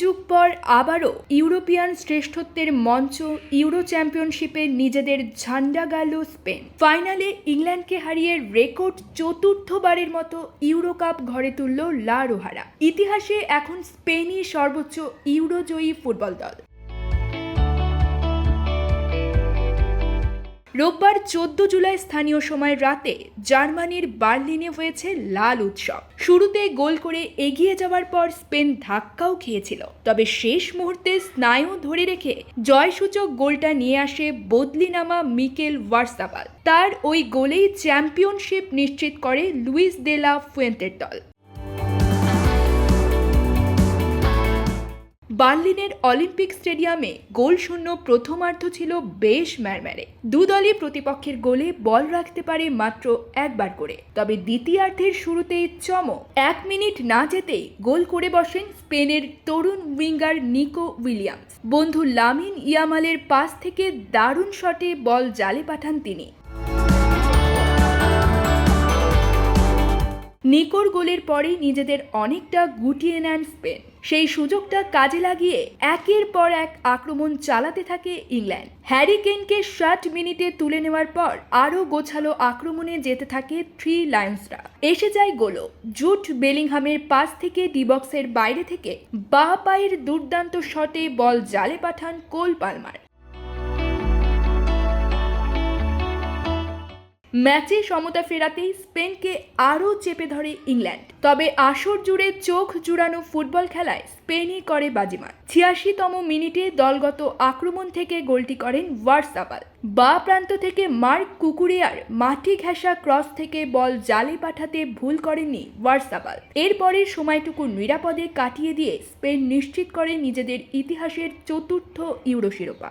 যুগ পর আবারও ইউরোপিয়ান শ্রেষ্ঠত্বের মঞ্চ ইউরো চ্যাম্পিয়নশিপে নিজেদের ঝান্ডা গাল স্পেন। ফাইনালে ইংল্যান্ডকে হারিয়ে রেকর্ড চতুর্থবারের মতো ইউরো কাপ ঘরে তুলল লা রোহারা। ইতিহাসে এখন স্পেনই সর্বোচ্চ ইউরোজয়ী ফুটবল দল। রোববার চোদ্দ জুলাই স্থানীয় সময় রাতে জার্মানির বার্লিনে হয়েছে লাল উৎসব। শুরুতে গোল করে এগিয়ে যাওয়ার পর স্পেন ধাক্কাও খেয়েছিল। তবে শেষ মুহূর্তে স্নায়ু ধরে রেখে জয়সূচক গোলটা নিয়ে আসে বদলি নামা মিকেল ওয়ার্সাবাল। তার ওই গোলেই চ্যাম্পিয়নশিপ নিশ্চিত করে লুইস দেলা ফুয়েন্তের দল। বার্লিনের অলিম্পিক স্টেডিয়ামে গোলশূন্য প্রথমার্ধ ছিল বেশ ম্যারম্যারে। দু দলই প্রতিপক্ষের গোলে বল রাখতে পারে মাত্র একবার করে। তবে দ্বিতীয়ার্ধের শুরুতেই চমক এক মিনিট না যেতেই গোল করে বসেন স্পেনের তরুণ উইঙ্গার নিকো উইলিয়ামস। বন্ধু লামিন ইয়ামালের পাস থেকে দারুণ শটে বল জালে পাঠান তিনি। নিকোর গোলের পরেই নিজেদের অনেকটা গুটিয়ে নেন স্পেন। সেই সুযোগটা কাজে লাগিয়ে একের পর এক আক্রমণ চালাতে থাকে ইংল্যান্ড। হ্যারি কেনকে ষাট মিনিটে তুলে নেওয়ার পর আরও গোছালো আক্রমণে যেতে থাকে থ্রি লায়ন্সরা এসে যায় গোলো জুট বেলিংহামের পাশ থেকে ডিবক্সের বাইরে থেকে বাঁ পায়ের দুর্দান্ত শটে বল জালে পাঠান কোল পালমার। ম্যাচে সমতা ফেরাতেই স্পেনকে আরও চেপে ধরে ইংল্যান্ড। তবে আসর জুড়ে চোখ জুড়ানো ফুটবল খেলায় স্পেনই করে বাজিমাত। ছিয়াশিতম মিনিটে দলগত আক্রমণ থেকে গোলটি করেন ওয়ার্সাবাল। বা প্রান্ত থেকে মার্ক কুকুরিয়ার মাটি ঘেঁষা ক্রস থেকে বল জালে পাঠাতে ভুল করেননি ওয়ার্সাবাল। এরপরের সময়টুকু নিরাপদে কাটিয়ে দিয়ে স্পেন নিশ্চিত করে নিজেদের ইতিহাসের চতুর্থ ইউরো শিরোপা